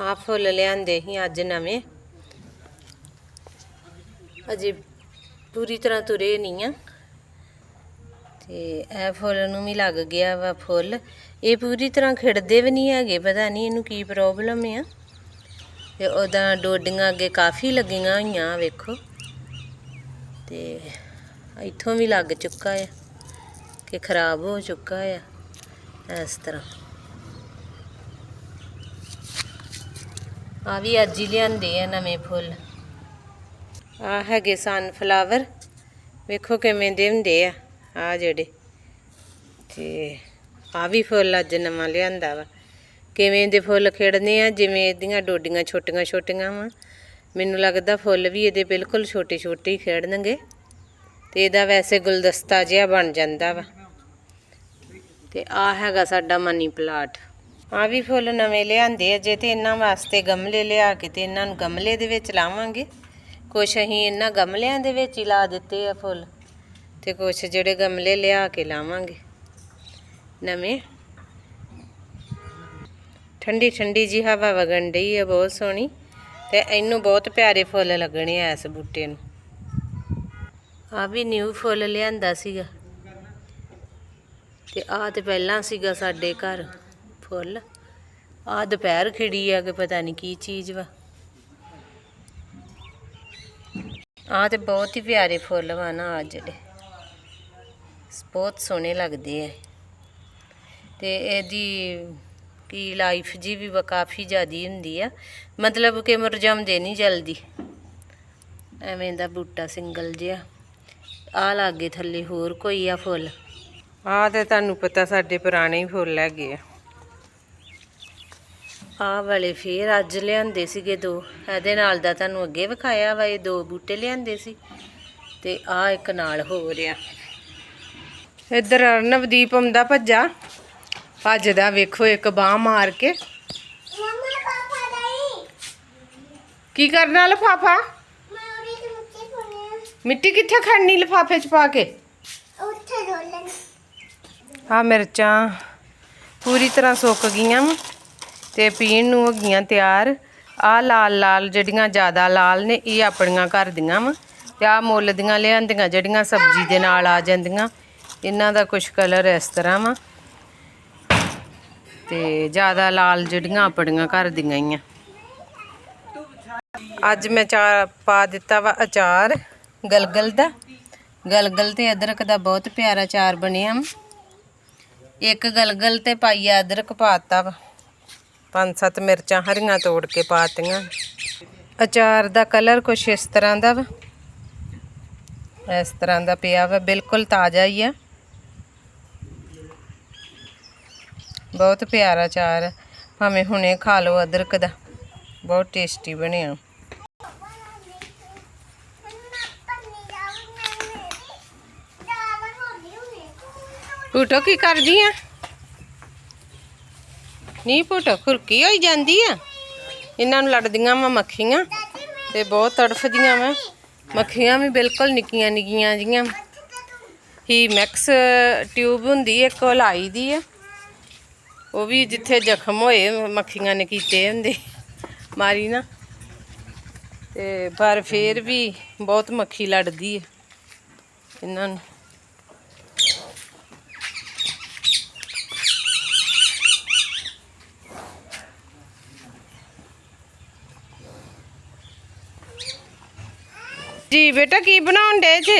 ਆ ਫੁੱਲ ਲਿਆਂਦੇ ਸੀ ਅੱਜ ਨਵੇਂ। ਅਜੇ ਪੂਰੀ ਤਰ੍ਹਾਂ ਤੁਰੇ ਨਹੀਂ ਆ। ਤੇ ਇਹ ਫੁੱਲ ਨੂੰ ਵੀ ਲੱਗ ਗਿਆ ਵਾ ਫੁੱਲ। ਇਹ ਪੂਰੀ ਤਰ੍ਹਾਂ ਖਿੜਦੇ ਵੀ ਨਹੀਂ ਹੈਗੇ, ਪਤਾ ਨਹੀਂ ਇਹਨੂੰ ਕੀ ਪ੍ਰੋਬਲਮ ਆ। ਤੇ ਉਹਦਾ ਡੋਡੀਆਂ ਅੱਗੇ ਕਾਫੀ ਲੱਗੀਆਂ ਹੋਈਆਂ ਵੇਖੋ। ਤੇ ਇੱਥੋਂ ਵੀ ਲੱਗ ਚੁੱਕਾ ਆ ਕਿ ਖਰਾਬ ਹੋ ਚੁੱਕਾ ਆ ਇਸ ਤਰ੍ਹਾਂ। ਆ ਵੀ ਅੱਜ ਹੀ ਲਿਆਂਦੇ ਆ ਨਵੇਂ ਫੁੱਲ। ਆ ਹੈਗੇ ਸਨਫਲਾਵਰ ਵੇਖੋ ਕਿਵੇਂ ਦੇ ਹੁੰਦੇ ਆ ਆ ਜਿਹੜੇ। ਤੇ ਆ ਵੀ ਫੁੱਲ ਅੱਜ ਨਵਾਂ ਲਿਆਂਦਾ ਵਾ। ਕਿਵੇਂ ਦੇ ਫੁੱਲ ਖਿੜਨੇ ਆ, ਜਿਵੇਂ ਇਹਦੀਆਂ ਡੋਡੀਆਂ ਛੋਟੀਆਂ ਛੋਟੀਆਂ ਵਾ। ਮੈਨੂੰ ਲੱਗਦਾ ਫੁੱਲ ਵੀ ਇਹਦੇ ਬਿਲਕੁਲ ਛੋਟੇ ਛੋਟੇ ਹੀ ਖਿੜਨਗੇ। ਤੇ ਇਹਦਾ ਵੈਸੇ ਗੁਲਦਸਤਾ ਜਿਹਾ ਬਣ ਜਾਂਦਾ ਵਾ। ਤੇ ਆ ਹੈਗਾ ਸਾਡਾ ਮਨੀ ਪਲਾਟ। ਆ ਵੀ ਫੁੱਲ ਨਵੇਂ ਲਿਆਂਦੇ ਆ, ਜੇ ਤੇ ਇਹਨਾਂ ਵਾਸਤੇ ਗਮਲੇ ਲਿਆ ਕੇ ਤੇ ਇਹਨਾਂ ਨੂੰ ਗਮਲੇ ਦੇ ਵਿੱਚ ਲਾਵਾਂਗੇ। ਕੁਛ ਅਸੀਂ ਇਹਨਾਂ ਗਮਲਿਆਂ ਦੇ ਵਿੱਚ ਹੀ ਲਾ ਦਿੱਤੇ ਆ ਫੁੱਲ ਤੇ ਕੁਛ ਜਿਹੜੇ ਗਮਲੇ ਲਿਆ ਕੇ ਲਾਵਾਂਗੇ। ਨਵੇਂ। ਠੰਡੀ ਠੰਡੀ ਜੀ ਹਵਾ ਵਗਣ ਡਈ ਆ, ਬਹੁਤ ਸੋਹਣੀ ਤੇ ਇਹਨੂੰ ਬਹੁਤ ਪਿਆਰੇ ਫੁੱਲ ਲੱਗਣੇ ਆ ਇਸ ਬੂਟੇ ਨੂੰ। ਆ ਵੀ ਨਿਊ ਫੁੱਲ ਲਿਆਂਦਾ ਸੀਗਾ ਤੇ ਆ ਤੇ ਪਹਿਲਾਂ ਸੀਗਾ ਸਾਡੇ ਘਰ। ਫੁੱਲ। ਆ ਦੁਪਹਿਰ ਖਿੜੀ ਆ ਕਿ ਪਤਾ ਨਹੀਂ ਕੀ ਚੀਜ਼ ਵਾ। ਆ ਤੇ ਬਹੁਤ ਹੀ ਪਿਆਰੇ ਫੁੱਲ ਵਾ ਨਾ ਆ ਜਿਹੜੇ। ਬਹੁਤ ਸੋਹਣੇ ਲੱਗਦੇ ਆ। ਤੇ ਇਹਦੀ ਕੀ ਲਾਈਫ ਜੀ ਵੀ ਕਾਫੀ ਜ਼ਿਆਦੀ ਹੁੰਦੀ ਆ। ਮਤਲਬ ਕਿ ਮੁਰਝਾਉਂਦੇ ਨਹੀਂ ਜਲਦੀ। ਐਵੇਂ ਦਾ ਬੂਟਾ ਸਿੰਗਲ ਜਿਹਾ। ਆ ਲਾਗੇ ਥੱਲੇ ਹੋਰ ਕੋਈ ਆ ਫੁੱਲ? ਆ ਤੇ ਤੁਹਾਨੂੰ ਪਤਾ ਸਾਡੇ ਪੁਰਾਣੇ ਹੀ ਫੁੱਲ ਹੈਗੇ ਆ। ਆ ਵਾਲੇ ਫੇਰ ਅੱਜ ਲਿਆਂਦੇ ਸੀਗੇ ਦੋ। ਇਹਦੇ ਨਾਲ ਦਾ ਤੁਹਾਨੂੰ ਅੱਗੇ ਵਿਖਾਇਆ ਵਾ ਇਹ ਦੋ ਬੂਟੇ ਲਿਆਂਦੇ ਸੀ। ਤੇ ਆ ਇੱਕ ਨਾਲ ਹੋ ਰਿਹਾ ਇੱਧਰ ਨਵਦੀਪ ਆਉਂਦਾ ਭੱਜਾ। ਭੱਜਦਾ ਵੇਖੋ ਇੱਕ ਬਾਹ ਮਾਰ ਕੇ। ਕੀ ਕਰਨਾ ਲਫਾਫਾ? ਮਿੱਟੀ ਕਿੱਥੇ ਖੜਨੀ ਲਫਾਫੇ ਚ ਪਾ ਕੇ? ਉੱਥੇ ਰੋਲਣ ਆ ਮਿਰਚਾਂ ਪੂਰੀ ਤਰ੍ਹਾਂ ਸੁੱਕ ਗਈਆਂ ਵਾਂ। ਤੇ ਪੀਣ ਨੂੰ ਹੋ ਗਈਆਂ ਤਿਆਰ। ਆ ਲਾਲ ਲਾਲ ਜਿਹੜੀਆਂ ਜ਼ਿਆਦਾ ਲਾਲ ਨੇ, ਇਹ ਆਪਣੀਆਂ ਘਰ ਦੀਆਂ ਵਾ। ਤੇ ਆ ਮੁੱਲ ਦੀਆਂ ਲਿਆਂਦੀਆਂ ਜਿਹੜੀਆਂ ਸਬਜ਼ੀ ਦੇ ਨਾਲ ਆ ਜਾਂਦੀਆਂ। ਇਹਨਾਂ ਦਾ ਕੁਝ ਕਲਰ ਇਸ ਤਰ੍ਹਾਂ ਵਾ। ਤੇ ਜ਼ਿਆਦਾ ਲਾਲ ਜਿਹੜੀਆਂ ਆਪਣੀਆਂ ਘਰ ਦੀਆਂ ਹੀ ਆ। ਅੱਜ ਮੈਂ ਚਾਰ ਪਾ ਦਿੱਤਾ ਵਾ ਅਚਾਰ, ਗਲਗਲ ਦਾ। ਗਲਗਲ ਤੇ ਅਦਰਕ ਦਾ ਬਹੁਤ ਪਿਆਰਾ ਅਚਾਰ ਬਣਿਆ ਵਾ। ਇੱਕ ਗਲਗਲ ਤੇ ਪਾਈਆ ਅਦਰਕ ਪਾਤਾ ਵਾ। ਪੰਜ ਸੱਤ ਮਿਰਚਾਂ ਹਰੀਆਂ ਤੋੜ ਕੇ ਪਾਤੀਆਂ। ਅਚਾਰ ਦਾ ਕਲਰ ਕੁਛ ਇਸ ਤਰ੍ਹਾਂ ਦਾ ਵਾ। ਇਸ ਤਰ੍ਹਾਂ ਦਾ ਪਿਆ ਵਾ, ਬਿਲਕੁਲ ਤਾਜ਼ਾ ਹੀ ਆ। ਬਹੁਤ ਪਿਆਰਾ ਅਚਾਰ ਆ। ਭਾਵੇਂ ਹੁਣੇ ਖਾ ਲਓ ਅਦਰਕ ਦਾ। ਬਹੁਤ ਟੇਸਟੀ ਬਣਿਆ। ਪੂਟੋ ਕੀ ਕਰਦੀ ਆ? ਨਹੀਂ ਪੁੱਟ ਖੁਰਕੀ ਹੋਈ ਜਾਂਦੀ ਆ। ਇਹਨਾਂ ਨੂੰ ਲੜਦੀਆਂ ਵਾ ਮੱਖੀਆਂ ਤੇ ਬਹੁਤ ਤੜਫਦੀਆਂ ਵਾ। ਮੱਖੀਆਂ ਵੀ ਬਿਲਕੁਲ ਨਿੱਕੀਆਂ ਨਿੱਕੀਆਂ ਜੀਆਂ। ਹੀ ਮੈਕਸ ਟਿਊਬ ਹੁੰਦੀ ਇੱਕ ਉਹ ਲਾਈ ਦੀ ਆ। ਉਹ ਵੀ ਜਿੱਥੇ ਜ਼ਖਮ ਹੋਏ, ਮੱਖੀਆਂ ਨੇ ਕੀਤੇ ਹੁੰਦੇ। ਮਾਰੀ ਨਾ। ਤੇ ਪਰ ਫੇਰ ਵੀ ਬਹੁਤ ਮੱਖੀ ਲੜਦੀ ਹੈ ਇਹਨਾਂ ਨੂੰ। ਜੀ ਬੇਟਾ ਕੀ ਬਣਾਉਣ ਡੇ ਜੇ?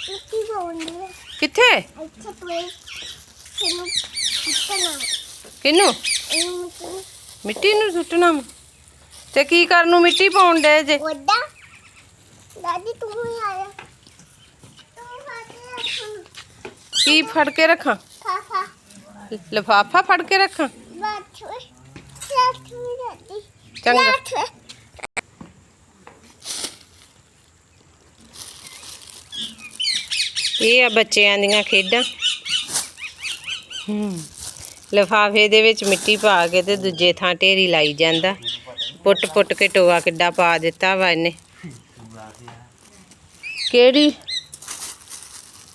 ਹੈ ਕਿੱਥੇ? ਕਿਨੂੰ ਇਹਨੂੰ ਮਿੱਟੀ ਨੂੰ। ਸੁੱਟਣਾ। ਤੇ ਕੀ ਕਰਨ ਨੂੰ ਮਿੱਟੀ ਪਾਉਣ ਡੇ ਜੇ? ਵੱਡਾ ਦਾਦੀ ਤੂੰ ਹੀ ਆਇਆ ਕੀ ਫੜ ਕੇ ਰੱਖਾਂ? ਫਾਫਾ ਲਫਾਫਾ ਫੜ ਕੇ ਰੱਖਾਂ? ਚੰਗਾ। ਇਹ ਆ ਬੱਚਿਆਂ ਦੀਆਂ ਖੇਡਾਂ। ਹੂੰ ਲਫਾਫੇ ਦੇ ਵਿੱਚ ਮਿੱਟੀ ਪਾ ਕੇ ਤੇ ਦੂਜੇ ਥਾਂ ਢੇਰੀ ਲਾਈ ਜਾਂਦਾ। ਪੁੱਟ ਪੁੱਟ ਕੇ ਟੋਆ ਕਿੱਡਾ ਪਾ ਦਿੱਤਾ ਵਾ ਇਹਨੇ। ਕਿਹੜੀ?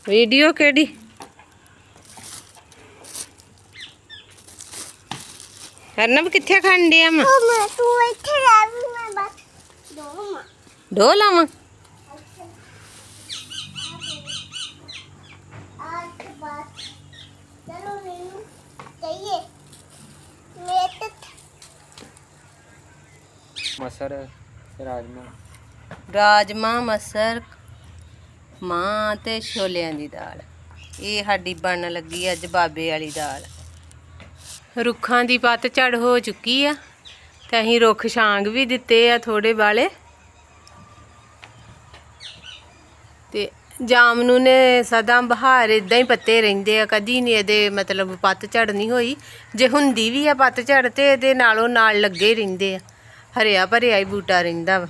ਵੀਡੀਓ ਕਿਹੜੀ? ਹਰਨਵ ਕਿੱਥੇ ਖੰਡ ਡਿਆ ਮੈਂ ਤੂੰ ਇੱਥੇ ਰਹਿ ਵੀ ਮੈਂ ਬਸ। ਦੋ ਮਾਂ ਢੋ ਲਾਵਾਂ? જોઈએ ਮਸਰ ਰਾਜਮਾ। ਰਾਜਮਾ ਮਸਰ ਮਾਂ ਤੇ ਛੋਲਿਆਂ ਦੀ ਦਾਲ। ਇਹ ਸਾਡੀ ਬਣਨ ਲੱਗੀ ਅੱਜ ਬਾਬੇ ਵਾਲੀ ਦਾਲ। ਰੁੱਖਾਂ ਦੀ ਪੱਤ ਝੜ ਹੋ ਚੁੱਕੀ ਆ ਤੇ ਅਸੀਂ ਰੁੱਖ ਛਾਂਗ ਵੀ ਦਿੱਤੇ ਆ ਥੋੜੇ ਵਾਲੇ। ਤੇ ਜਾਮਨੂ ਨੇ ਸਦਾ ਬਹਾਰ ਇਦਾਂ ਹੀ ਪੱਤੇ ਰਹਿੰਦੇ ਆ, ਕਦੀ ਨਹੀਂ ਇਹਦੇ ਮਤਲਬ ਪੱਤ ਝੜ ਨਹੀਂ ਹੋਈ। ਜੇ ਹੁੰਦੀ ਵੀ ਆ ਪੱਤ ਝੜ ਤੇ ਇਹਦੇ ਨਾਲੋਂ ਨਾਲ ਲੱਗੇ ਹੀ ਰਹਿੰਦੇ ਆ। ਹਰਿਆ ਭਰਿਆ ਹੀ ਬੂਟਾ ਰਹਿੰਦਾ ਵਾ।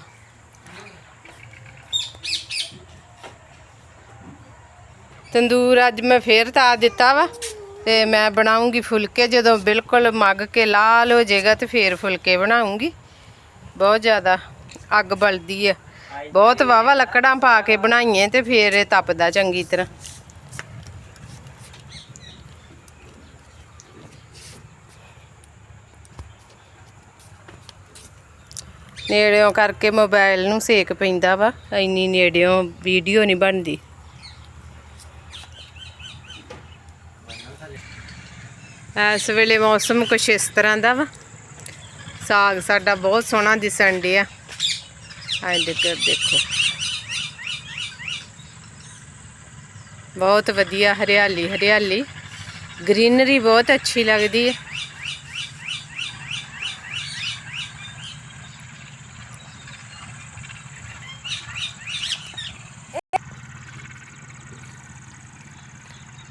ਤੰਦੂਰ ਅੱਜ ਮੈਂ ਫੇਰ ਤਾ ਦਿੱਤਾ ਵਾ ਤੇ ਮੈਂ ਬਣਾਉਂਗੀ ਫੁਲਕੇ, ਜਦੋਂ ਬਿਲਕੁਲ ਮੱਗ ਕੇ ਲਾਲ ਹੋ ਜਾਏਗਾ ਤੇ ਫੇਰ ਫੁਲਕੇ ਬਣਾਉਂਗੀ। ਬਹੁਤ ਜ਼ਿਆਦਾ ਅੱਗ ਬਲਦੀ ਆ। ਬਹੁਤ ਵਾਵਾ ਲੱਕੜਾਂ ਪਾ ਕੇ ਬਣਾਈਏ ਤੇ ਫੇਰ ਇਹ ਤਪਦਾ ਚੰਗੀ ਤਰ੍ਹਾਂ। ਨੇੜਿਓਂ ਕਰਕੇ ਮੋਬਾਈਲ ਨੂੰ ਸੇਕ ਪੈਂਦਾ ਵਾ, ਇੰਨੀ ਨੇੜਿਓਂ ਵੀਡੀਓ ਨਹੀਂ ਬਣਦੀ। ਇਸ ਵੇਲੇ ਮੌਸਮ ਕੁਛ ਇਸ ਤਰ੍ਹਾਂ ਦਾ ਵਾ। ਸਾਗ ਸਾਡਾ ਬਹੁਤ ਸੋਹਣਾ ਦਿਸਣ ਡਿਆ। ਆਹ ਦੇਖੋ ਦੇਖੋ। ਬਹੁਤ ਵਧੀਆ ਹਰਿਆਲੀ ਹਰਿਆਲੀ। ਗ੍ਰੀਨਰੀ ਬਹੁਤ ਅੱਛੀ ਲੱਗਦੀ ਹੈ।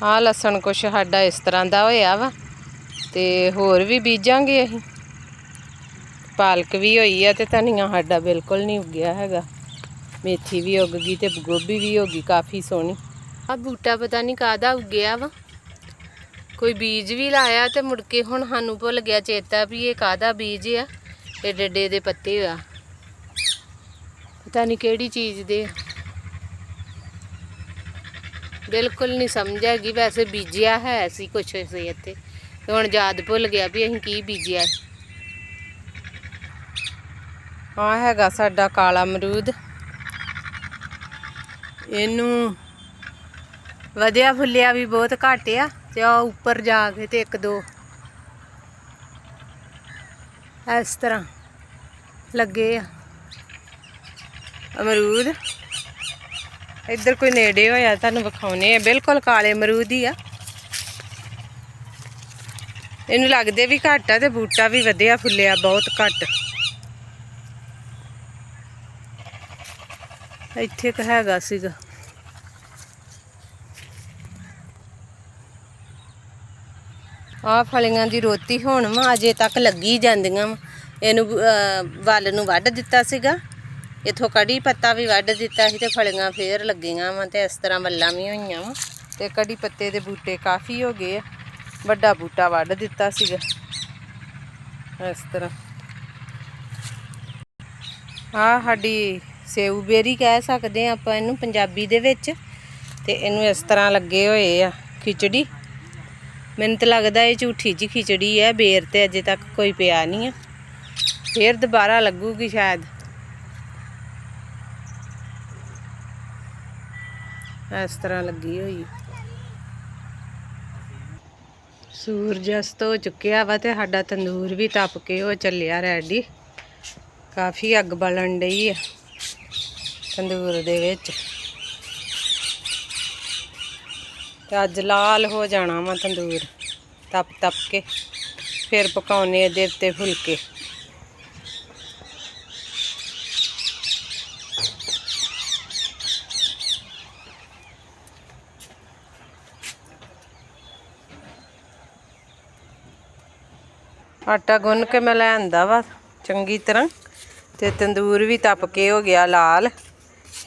ਆ ਲਸਣ ਕੁਛ ਸਾਡਾ ਇਸ ਤਰ੍ਹਾਂ ਦਾ ਹੋਇਆ ਵਾ ਤੇ ਹੋਰ ਵੀ ਬੀਜਾਂਗੇ ਅਸੀਂ। ਪਾਲਕ ਵੀ ਹੋਈ ਆ ਤੇ ਧਨੀਆ ਸਾਡਾ ਬਿਲਕੁਲ ਨਹੀਂ ਉੱਗਿਆ ਹੈਗਾ। ਮੇਥੀ ਵੀ ਉੱਗ ਗਈ ਤੇ ਗੋਭੀ ਵੀ ਹੋ ਗਈ ਕਾਫੀ ਸੋਹਣੀ। ਆ ਬੂਟਾ ਪਤਾ ਨਹੀਂ ਕਾਦਾ ਉੱਗਿਆ ਵਾ। ਕੋਈ ਬੀਜ ਵੀ ਲਾਇਆ ਤੇ ਮੁੜ ਕੇ ਹੁਣ ਸਾਨੂੰ ਭੁੱਲ ਗਿਆ ਚੇਤਾ ਵੀ ਇਹ ਕਾਦਾ ਬੀਜ ਆ, ਇਹ ਡੱਡੇ ਦੇ ਪੱਤੇ ਆ। ਪਤਾ ਨਹੀਂ ਕਿਹੜੀ ਚੀਜ਼ ਦੇ ਬਿਲਕੁਲ ਨਹੀਂ ਸਮਝ ਹੈਗੀ, ਵੈਸੇ ਬੀਜਿਆ ਹੈ ਸੀ ਕੁਛ ਸੀ ਇੱਥੇ। ਹੁਣ ਯਾਦ ਭੁੱਲ ਗਿਆ ਵੀ ਅਸੀਂ ਕੀ ਬੀਜਿਆ। ਆ ਹੈਗਾ ਸਾਡਾ ਕਾਲਾ ਅਮਰੂਦ। ਇਹਨੂੰ ਵਧਿਆ ਫੁੱਲਿਆ ਵੀ ਬਹੁਤ ਘੱਟ ਆ ਤੇ ਆ ਉੱਪਰ ਜਾ ਕੇ ਤੇ ਇੱਕ ਦੋ ਇਸ ਤਰ੍ਹਾਂ ਲੱਗੇ ਆ। ਅਮਰੂਦ। ਇੱਧਰ ਕੋਈ ਨੇੜੇ ਹੋਇਆ ਤੁਹਾਨੂੰ ਵਿਖਾਉਨੇ ਆ। ਬਿਲਕੁਲ ਕਾਲੇ ਅਮਰੂਦ ਹੀ ਆ। ਇਹਨੂੰ ਲੱਗਦੇ ਵੀ ਘੱਟ ਆ ਤੇ ਬੂਟਾ ਵੀ ਵਧਿਆ ਫੁੱਲਿਆ ਬਹੁਤ ਘੱਟ। ਇੱਥੇ ਇੱਕ ਹੈਗਾ ਸੀਗਾ। ਆ ਫਲੀਆਂ ਦੀ ਰੋਟੀ ਹੁਣ ਵਾ, ਅਜੇ ਤੱਕ ਲੱਗੀ ਜਾਂਦੀਆਂ ਵਾ। ਇਹਨੂੰ ਵੱਲ ਨੂੰ ਵੱਢ ਦਿੱਤਾ ਸੀਗਾ। ਇਥੋਂ ਕੜੀ ਪੱਤਾ ਵੀ ਵੱਢ ਦਿੱਤਾ ਸੀ ਤੇ ਫਲੀਆਂ ਫੇਰ ਲੱਗੀਆਂ ਵਾ ਤੇ ਇਸ ਤਰ੍ਹਾਂ ਵੱਲਾਂ ਵੀ ਹੋਈਆਂ ਵਾ। ਤੇ ਕੜੀ ਪੱਤੇ ਦੇ ਬੂਟੇ ਕਾਫੀ ਹੋ ਗਏ ਆ। ਵੱਡਾ ਬੂਟਾ ਵੱਢ ਦਿੱਤਾ ਸੀਗਾ। ਇਸ ਤਰ੍ਹਾਂ। ਆ ਸਾਡੀ ਸੇਊ ਬੇਰੀ ਕਹਿ ਸਕਦੇ ਆ ਆਪਾਂ ਇਹਨੂੰ, ਪੰਜਾਬੀ ਦੇ ਵਿੱਚ। ਤੇ ਇਹਨੂੰ ਇਸ ਤਰ੍ਹਾਂ ਲੱਗੇ ਹੋਏ ਆ ਖਿਚੜੀ। ਮੈਨੂੰ ਤਾਂ ਲੱਗਦਾ ਇਹ ਝੂਠੀ ਜੀ ਖਿਚੜੀ ਹੈ, ਬੇਰ ਤੇ ਅਜੇ ਤੱਕ ਕੋਈ ਪਿਆ ਨਹੀਂ ਆ। ਫੇਰ ਦੁਬਾਰਾ ਲੱਗੂਗੀ ਸ਼ਾਇਦ। ਇਸ ਤਰ੍ਹਾਂ ਲੱਗੀ ਹੋਈ। ਸੂਰਜ ਅਸਤ ਹੋ ਚੁੱਕਿਆ ਵਾ ਤੇ ਸਾਡਾ ਤੰਦੂਰ ਵੀ ਤਪ ਕੇ ਉਹ ਚੱਲਿਆ ਰੈਡੀ। ਕਾਫੀ ਅੱਗ ਬਲਣ ਡਈ ਆ। ਤੰਦੂਰ ਦੇ ਵਿੱਚ। ਤੇ ਅੱਜ ਲਾਲ ਹੋ ਜਾਣਾ ਵਾ ਤੰਦੂਰ। ਤਪ ਤਪ ਕੇ, ਫਿਰ ਪਕਾਉਣੇ ਇਹਦੇ ਉੱਤੇ ਫੁਲਕੇ। ਆਟਾ ਗੁੰਨ ਕੇ ਮੈਂ ਲੈ ਲਿਆਂਦਾ ਵਾ, ਚੰਗੀ ਤਰ੍ਹਾਂ। ਤੇ ਤੰਦੂਰ ਵੀ ਤਪ ਕੇ ਹੋ ਗਿਆ ਲਾਲ।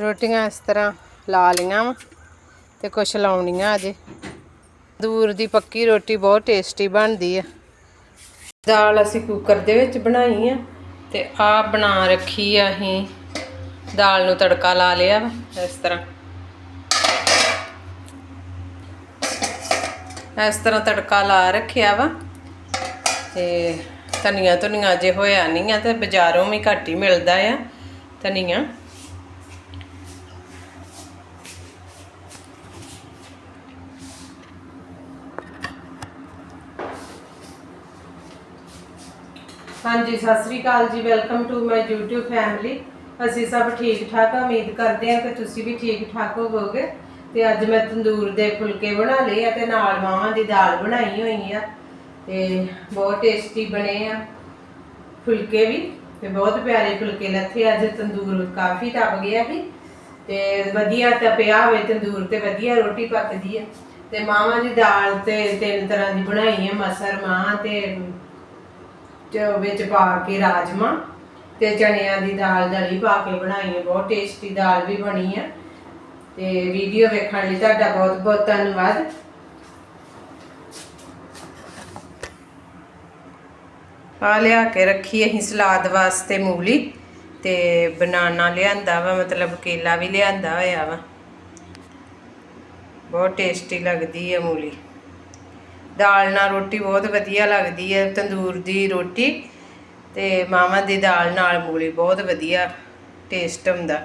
ਰੋਟੀਆਂ ਇਸ ਤਰ੍ਹਾਂ ਲਾ ਲੀਆਂ ਵਾ ਤੇ ਕੁਛ ਲਾਉਣੀਆਂ ਅਜੇ। ਦੂਰ ਦੀ ਪੱਕੀ ਰੋਟੀ ਬਹੁਤ ਟੇਸਟੀ ਬਣਦੀ ਆ। ਦਾਲ ਅਸੀਂ ਕੁੱਕਰ ਦੇ ਵਿੱਚ ਬਣਾਈ ਆ ਤੇ ਆ ਬਣਾ ਰੱਖੀ ਆ ਅਸੀਂ। ਦਾਲ ਨੂੰ ਤੜਕਾ ਲਾ ਲਿਆ ਵਾ ਇਸ ਤਰ੍ਹਾਂ। ਇਸ ਤਰ੍ਹਾਂ ਤੜਕਾ ਲਾ ਰੱਖਿਆ ਵਾ। ਤੇ ਧਨੀਆ ਧੁਨੀਆ ਜੇ ਹੋਇਆ ਨਹੀਂ ਆ ਤੇ ਬਾਜ਼ਾਰੋਂ ਵੀ ਘੱਟ ਹੀ ਮਿਲਦਾ ਆ ਧਨੀਆ। ਹਾਂਜੀ, ਸਤਿ ਸ੍ਰੀ ਅਕਾਲ ਜੀ। Welcome to my YouTube family. ਅਸੀਂ ਸਭ ਠੀਕ ਠਾਕ ਉਮੀਦ ਕਰਦੇ ਹਾਂ ਕਿ ਤੁਸੀਂ ਵੀ ਠੀਕ ਠਾਕ ਹੋਵੋਗੇ। ਤੇ ਅੱਜ ਮੈਂ ਤੰਦੂਰ ਦੇ ਫੁਲਕੇ ਬਣਾ ਲਏ ਆ ਤੇ ਨਾਲ ਮਾਵਾਂ ਦੀ ਦਾਲ ਬਣਾਈ ਹੋਈ ਆ ਤੇ ਬਹੁਤ ਟੇਸਟੀ ਬਣੇ ਆ ਫੁਲਕੇ ਵੀ ਤੇ ਬਹੁਤ ਪਿਆਰੇ ਫੁਲਕੇ ਲੱਥੇ ਅੱਜ ਤੰਦੂਰ ਕਾਫੀ ਤਪ ਗਿਆ ਸੀ ਤੇ ਵਧੀਆ ਤਪਿਆ ਹੋਵੇ ਤੰਦੂਰ ਤੇ ਵਧੀਆ ਰੋਟੀ ਪੱਕਦੀ ਆ ਤੇ ਮਾਵਾਂ ਦੀ ਦਾਲ ਤੇ ਤਿੰਨ ਤਰ੍ਹਾਂ ਦੀ ਬਣਾਈ ਹੈ ਮਸਰ ਮਾਂ ਤੇ ਚ ਵਿੱਚ ਪਾ ਕੇ ਰਾਜਮਾ ਤੇ ਚਣਿਆਂ ਦੀ ਦਾਲ ਦਲੀ ਪਾ ਕੇ ਬਣਾਈ ਹੈ ਬਹੁਤ ਟੇਸਟੀ ਦਾਲ ਵੀ ਬਣੀ ਹੈ ਤੇ ਵੀਡੀਓ ਵੇਖਣ ਲਈ ਤੁਹਾਡਾ ਬਹੁਤ ਬਹੁਤ ਧੰਨਵਾਦ। ਆ ਲਿਆ ਕੇ ਰੱਖੀ ਅਸੀਂ ਸਲਾਦ ਵਾਸਤੇ ਮੂਲੀ ਤੇ ਬਨਾਨਾ ਲਿਆਂਦਾ ਵਾ, ਮਤਲਬ ਕੇਲਾ ਵੀ ਲਿਆਂਦਾ ਹੋਇਆ ਵਾ। ਬਹੁਤ ਟੇਸਟੀ ਲੱਗਦੀ ਹੈ ਮੂਲੀ। ਦਾਲ ਨਾਲ ਰੋਟੀ ਬਹੁਤ ਵਧੀਆ ਲੱਗਦੀ ਹੈ ਤੰਦੂਰ ਦੀ ਰੋਟੀ ਤੇ ਮਾਵਾਂ ਦੀ ਦਾਲ ਨਾਲ ਮੂਲੀ ਬਹੁਤ ਵਧੀਆ ਟੇਸਟ ਹੁੰਦਾ।